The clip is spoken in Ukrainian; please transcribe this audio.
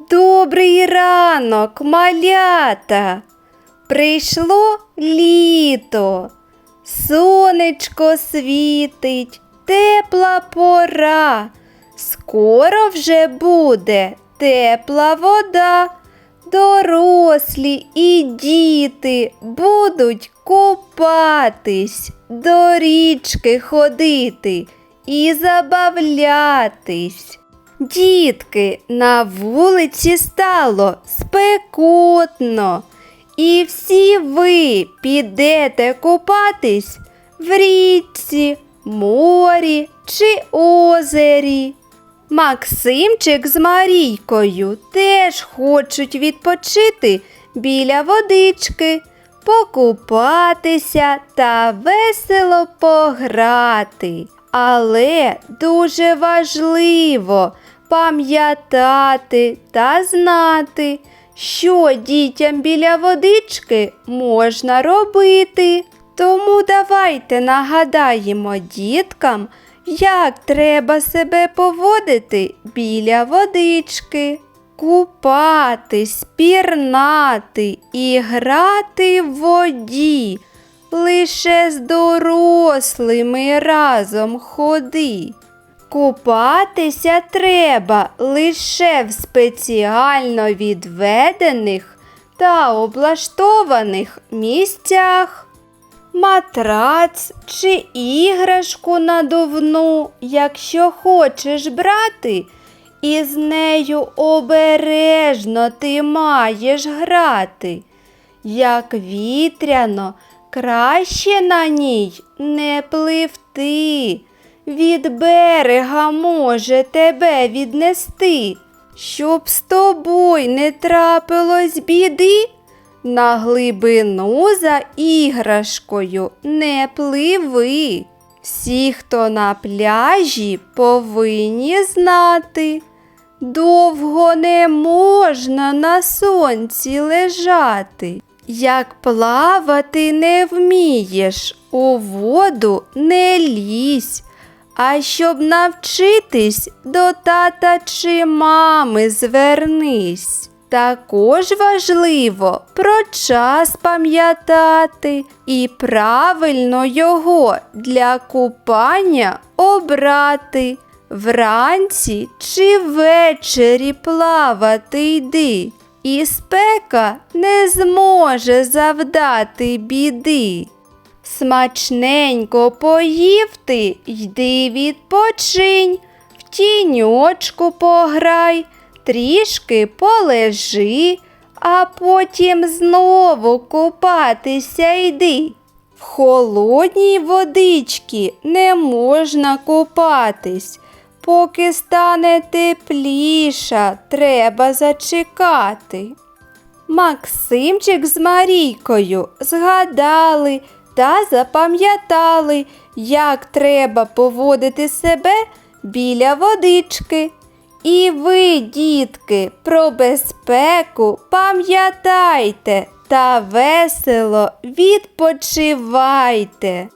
Добрий ранок, малята. Прийшло літо, сонечко світить, тепла пора. Скоро вже буде тепла вода. Дорослі і діти будуть купатись, до річки ходити і забавлятись. Дітки, на вулиці стало спекотно, і всі ви підете купатись в річці, морі чи озері. Максимчик з Марійкою теж хочуть відпочити біля водички, покупатися та весело пограти. Але дуже важливо пам'ятати та знати, що дітям біля водички можна робити. Тому давайте нагадаємо діткам, як треба себе поводити біля водички, купатись, пірнати і грати в воді. Лише з дорослими разом ходи. Купатися треба лише в спеціально відведених та облаштованих місцях. Матрац чи іграшку надувну, якщо хочеш брати, і з нею обережно ти маєш грати. Як вітряно, краще на ній не пливти. Від берега може тебе віднести, щоб з тобою не трапилось біди. На глибину за іграшкою не пливи. Всі, хто на пляжі, повинні знати. Довго не можна на сонці лежати. Як плавати не вмієш, у воду не лізь. А щоб навчитись, до тата чи мами звернись. Також важливо про час пам'ятати і правильно його для купання обрати. Вранці чи ввечері плавати йди, і спека не зможе завдати біди. Смачненько поїв ти, йди відпочинь, в тіньочку пограй, трішки полежи, а потім знову купатися йди. В холодній водичці не можна купатись, поки стане тепліша, треба зачекати. Максимчик з Марійкою згадали та запам'ятали, як треба поводити себе біля водички. І ви, дітки, про безпеку пам'ятайте та весело відпочивайте.